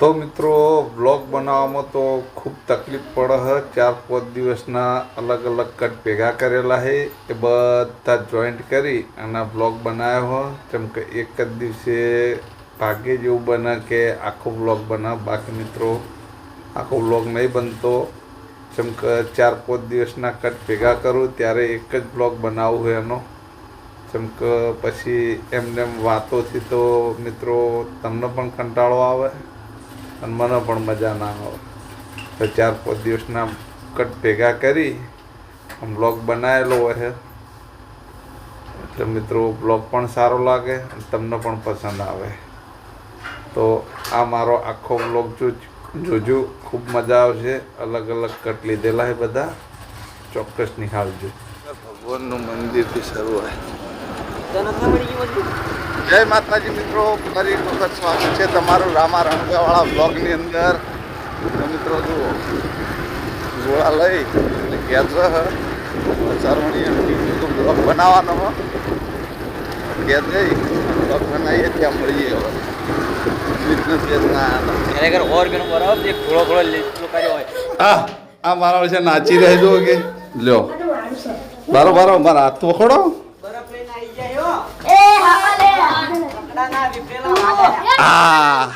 તો મિત્રો બ્લોગ બનાવવામાં તો ખૂબ તકલીફ પડે છે. ચાર પાંચ દિવસના અલગ અલગ કટ ભેગા કરેલા છે. એ બધા જોઈન્ટ કરી અને બ્લોગ બનાવ્યો હોય જેમ કે એક જ દિવસે ભાગ્ય જેવું બને કે આખો બ્લોગ બને બાકી મિત્રો, આખો બ્લોગ નહીં બનતો. જેમ કે ચાર પાંચ દિવસના કટ ભેગા કરું, ત્યારે એક જ બ્લોગ બનાવવું હોય એનો. જેમ કે પછી એમને એમ વાતોથી તો મિત્રો તમને પણ કંટાળો આવે. અને મને પણ મજા ના આવે. તો ચાર પાંચ દિવસના કટ ભેગા કરી આમ બ્લોગ બનાવેલો હોય છે. એટલે મિત્રો બ્લોગ પણ સારો લાગે અને તમને પણ પસંદ આવે. તો આ મારો આખો બ્લોગ જો જોજો ખૂબ મજા આવશે. અલગ અલગ કટ લીધેલા છે બધા. ચોક્કસ નિહાળજો. ભગવાનનું મંદિરથી શરૂ જય માતાજી મિત્રો ફરી એક વખત સ્વાગત છે તમારું રામા રણગાવાળા બ્લોગની અંદર. મિત્રો જુઓ ગોળા લઈ અને ગેસ સરવણી બ્લોગ બનાવવાનો હો. ગેસ જઈ બ્લોગ બનાવીએ ત્યાં મળીએ હવે. બિઝનેસ ગેસના ખરેખર ઓર્ગન બરાબર એક થોડો ઘોડો લીટલો કર્યો હોય. આ આ મારા વિશે નાચી રહેજો કે. લ્યો. બારો બારો મારા હાથ પકડો બરફ લઈને આવી જાય હો એ હાલે કપડાના વિપરેલા આ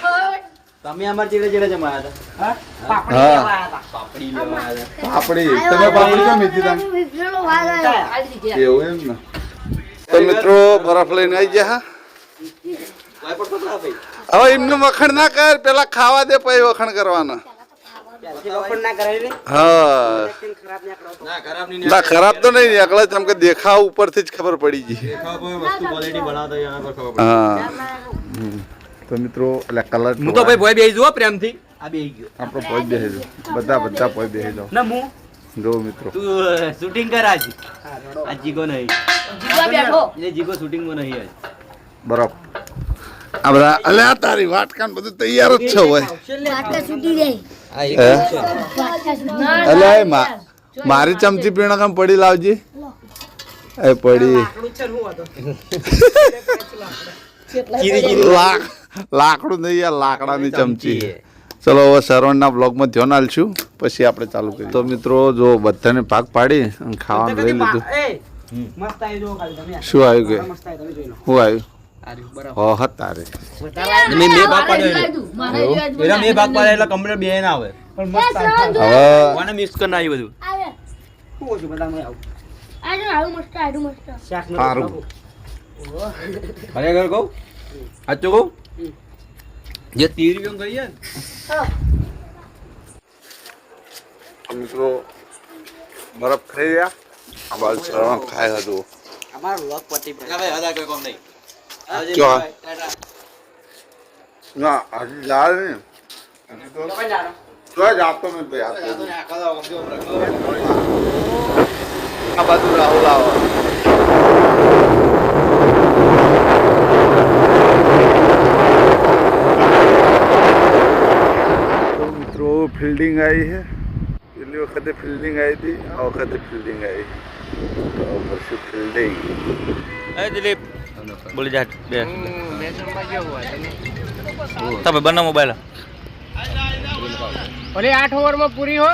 તમે અમાર ચીડે ચીડે જમાયા હતા? પાપડી હા. લેવા હતા પાપડી લેવા હતા પાપડી. તમે પાપડી કેમ મીઠી તમે વિપ્રેલો ભાગ આવ્યો. એવું એમ ને. તો મિત્રો બરફ લઈને આવી ગયા હા? હવે એમને વખણ ના કર પેલા ખાવા દે પછી વખણ કરવાના. ના હા. ખરાબ ના કરો ના ખરાબ નહીં ના ખરાબ તો નહીં નીકળે જેમ કે દેખાવ ઉપરથી જ ખબર પડી ગઈ. વસ્તુ ક્વોલિટી બનાવતો એના પર ખબર હા. તો મિત્રો એટલે કલર હું તો ભાઈ ભોય બેહી જુઓ પ્રેમથી. આ બેહી ગયો. આપણો ભોય બેહી જાઓ બધા બધા ભોય બેહી જાઓ. ના હું? જો મિત્રો. તું શૂટિંગ કર આજ. આજ જીગો નહીં. જીગો બેઠો. એટલે જીગો શૂટિંગમાં નહીં આજ. બરાબર. આ બધા અલ્યા તારી વાટકાન બધું તૈયાર જ છે હોય વાટકા છૂટી જાય. આ મા- મારી ચમચી પીણા કામ પડી લાવજી. એ પડી. લાખ લાકડું નહીં આ લાકડાની ચમચી. ચલો હવે સરવણના બ્લોગમાં ધ્યાન આલશું પછી આપણે ચાલુ કરીએ. તો મિત્રો જો બધાને ભાગ પાડી અને ખાવાનું લઈ લીધું. શું આવ્યું કે? શું આવ્યું હો તારે મેં બે ભાગ પાડ્યો એટલે. એના ભાગ પાડ્યા એટલે કમ્પ્લીટ બે ના આવે. પણ મસ્ત હવે કોને મિક્સ કરી નાખ્યું બધું? આવે. શું હતું બધામાં આવું? આજો આવું મસ્ત આવું મસ્ત. સારું. ખરેખર કહું? સાચું કહું? જે ત્રીસ રૂપિયા કહીએ ને. મિત્રો બરફ ખાઈ ગયા આ બાજુ ખાય હતું. અમારો લોક પતી ભાઈ ભાઈ હદા કોઈ કોમ નહીં. ના હજી જાય ને હજી તો તો જ આપતો મેં ભાઈ આપતો આ બાજુ રાહુલ આવો તો મિત્રો ફિલ્ડિંગ આવી છે પેલી વખતે ફિલ્ડિંગ આવી હતી આ વખતે ફિલ્ડિંગ આવી તો પછી ફિલ્ડિંગ એ દિલીપ બોલી જા બે તમે બંને મોબાઈલ ઓલી આઠ ઓવરમાં પૂરી હો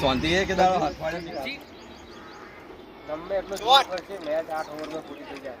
શાંતિ છે કે દાડો હાથ પાડે ગમે એટલું જોર પડશે મેચ આઠ ઓવરમાં પૂરી થઈ જાય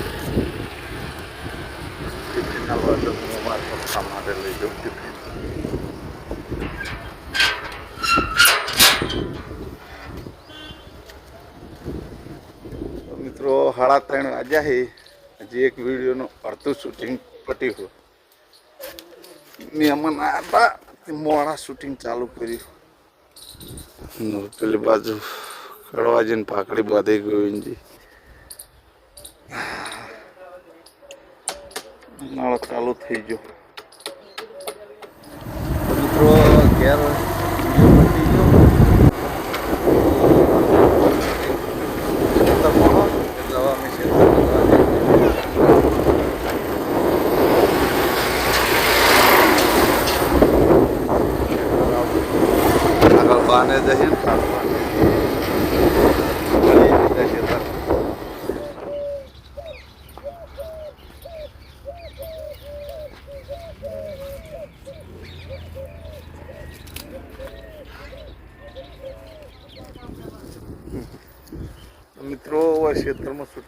મનમાં થઈને તું હજી હવે આગળ બે તો રન ખાલી થોડા ઓછા પડે બુદ્ધિઓ કેટલા ગભરાઈ જતા પેલા બાસ્કેટ તો મેચ લાગત નહીં તો હાથમાં લઈ લીધું છે ટિફિનના બદલે હું મારા પપ્પા માટે લઈ જાઉં ટિફિન તો મિત્રો સાડા ત્રણ વાગ્યા છે હજી એક વિડીયોનું અડધું શૂટિંગ પટ્યું મહેમાન આવ્યા હતા, તે મોડા શૂટિંગ ચાલુ કર્યું. ને પેલી બાજુ કડવાજીને પાકડી બાંધી ગોવિંદજી નાળો ચાલુ થઈ ગયો. મિત્રો ઘેર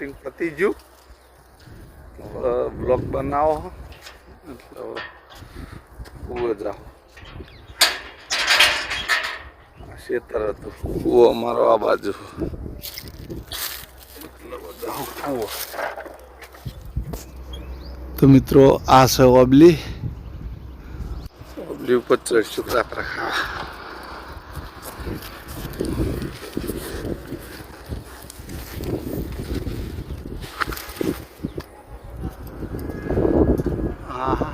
શૂટિંગ પતી ગયું. બ્લોગ બનાવો. એટલે કૂવો જાઓ. ખેતર હતું. કૂવો અમારો આ બાજુ. કૂવો. તો મિત્રો આ છે ઓબલી. ઓબલી ઉપર ચડશું. કાકરા ખાવા હા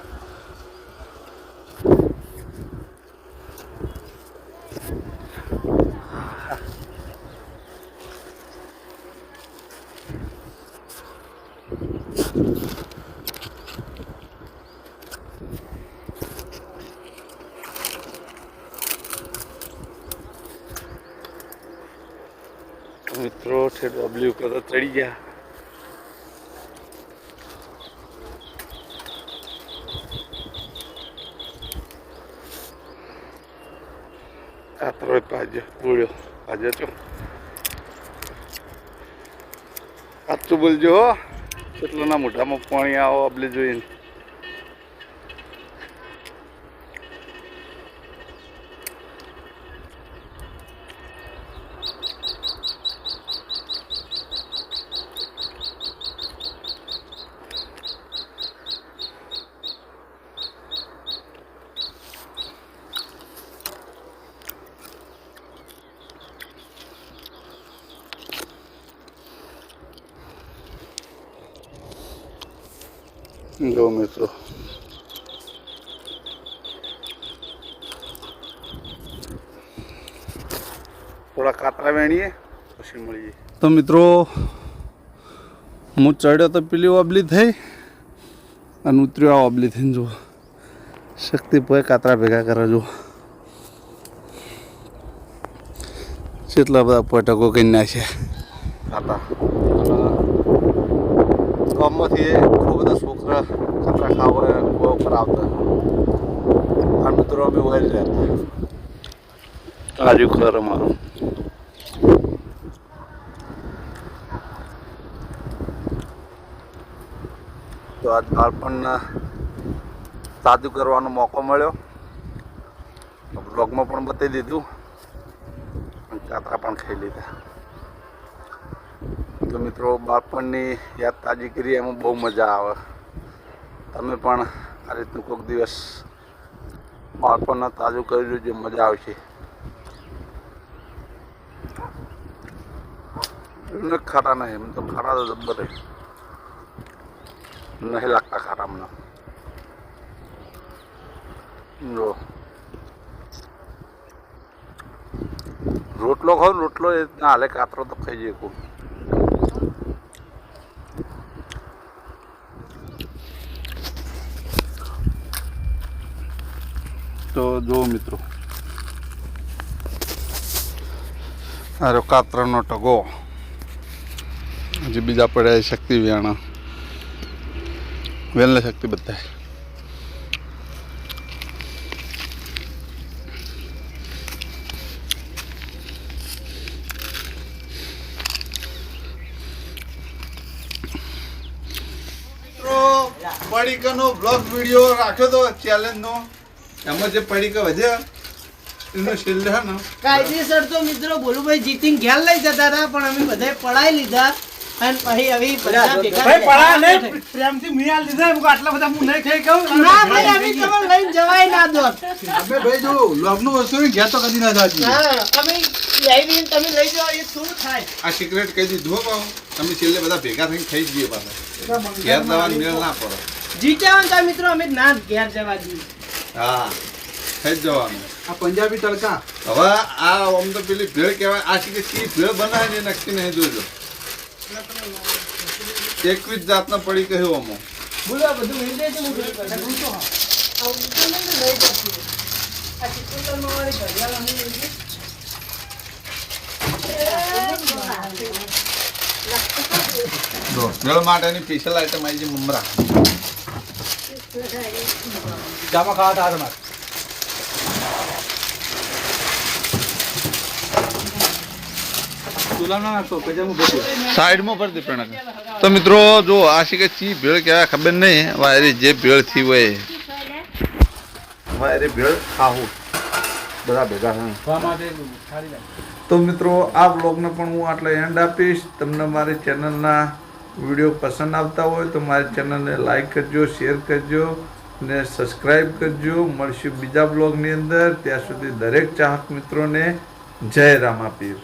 મિત્રો ઠેર ડબલ્યુ કરતા ચડી ગયા. કાતરો પાજો બોલ્યો. પાજો છો સાચું બોલજો કેટલાના મોઢામાં પાણી આવો આપણે જોઈને. જો મિત્રો થોડા કાતરા વેણીએ પછી મળીએ. તો મિત્રો હું ચડ્યો તો પેલી ઓબલી થઈ અને ઉતર્યો આ ઓબલી થઈને જુઓ. શક્તિ પોએ કાતરા ભેગા કરે જુઓ. જેટલા બધા પટકો કરી નાખ્યા કાતા ગામમાંથી ખૂબ બધા છોકરા કાતરા ખાવા કૂવા ઉપર આવતા. અને મિત્રો અમે વહેલ રહેતા આજુ ઘર અમારું. તો આજ બાળપણના તાજું કરવાનો મોકો મળ્યો. બ્લોગમાં પણ બતાવી દીધું. કાતરા પણ ખાઈ લીધા. તો મિત્રો, બાળપણની યાદ તાજી કરી એમાં બહુ મજા આવે. તમે પણ આ રીતનું કોઈક દિવસ બાળપણના તાજું કરી લેજો, મજા આવશે. ખરા નહીં, એમ તો ખરા તો જબ્બર નહીં લાગતા ખારા મને જો. રોટલો ખાવ, રોટલો એ હાલે કાતરો તો ખાઈ જઈએ ખૂબ તો જો મિત્રો અરે કાતરનો ટગો હજી બીજા પડ્યા શક્તિ વિયાણા વેલને શક્તિ બધા પડીકાનો બ્લોગ વીડિયો રાખ્યો તો ચેલેન્જનો એમાં જે પડીકા વધ્યા એનો છેલ્લે હે ને. કાયદેસર તો મિત્રો ભોલુભાઈ જીતીને ઘેર લઈ જતા હતા પણ અમે બધાએ પડાઈ લીધા. અને પછી આવી બધા ભેગા ભાઈ પડા ને પ્રેમથી મિયાલ દીધા એમ આટલા બધા હું નહીં ખાઈ કહું. ના ભાઈ અમે તમને લઈને જવાય ના દોત. અબે ભાઈ જો લોગનું વસ્તુ ઘેર તો કદી ના જાજી. હા અમે લઈને તમે લઈ જાઓ એ શું થાય? આ સિગરેટ કહી દીધું હો તમે છેલ્લે બધા ભેગા થઈને ખાઈ જ જઈએ પાછા. ઘેર દવાની મેળ ના પડે. જીત્યા હતા મિત્રો અમે ના ઘેર જવા દઈએ. હા. જ જવાનું. આ પંજાબી તડકા. હવે આ આમ તો પેલી ભેળ કહેવાય. આ શી ભેળ બનાવે ને નક્કી નહીં જોજો. એકવીસ જાતના પડી કહ્યું અમો બોલો આ બધું લઈ હું કરી દઉં. આ વાળી ઘડિયાળ. જો ભેળ માટેની સ્પેશિયલ આઈટમ આવી છે મમરા. ચૂલામાં નાખતો પંજાબમાં બધું સાઈડમાં પર દે પ્રણક તો મિત્રો જો આ શીખે ચી ભેળ કહેવાય ખબર નહીં વાયરી જે ભેળથી હોય. વાયરી ભેળ ખાવું. બધા ભેગા. તો મિત્રો આ બ્લોગને પણ હું આટલે એન્ડ આપીશ. તમને મારી ચેનલના વીડિયો પસંદ આવતા હોય તો મારી ચેનલને લાઈક કરજો શેર કરજો. ને સબસ્ક્રાઈબ કરજો. મળશું બીજા બ્લોગની અંદર. ત્યાં સુધી દરેક ચાહક મિત્રોને જય રામાપીર.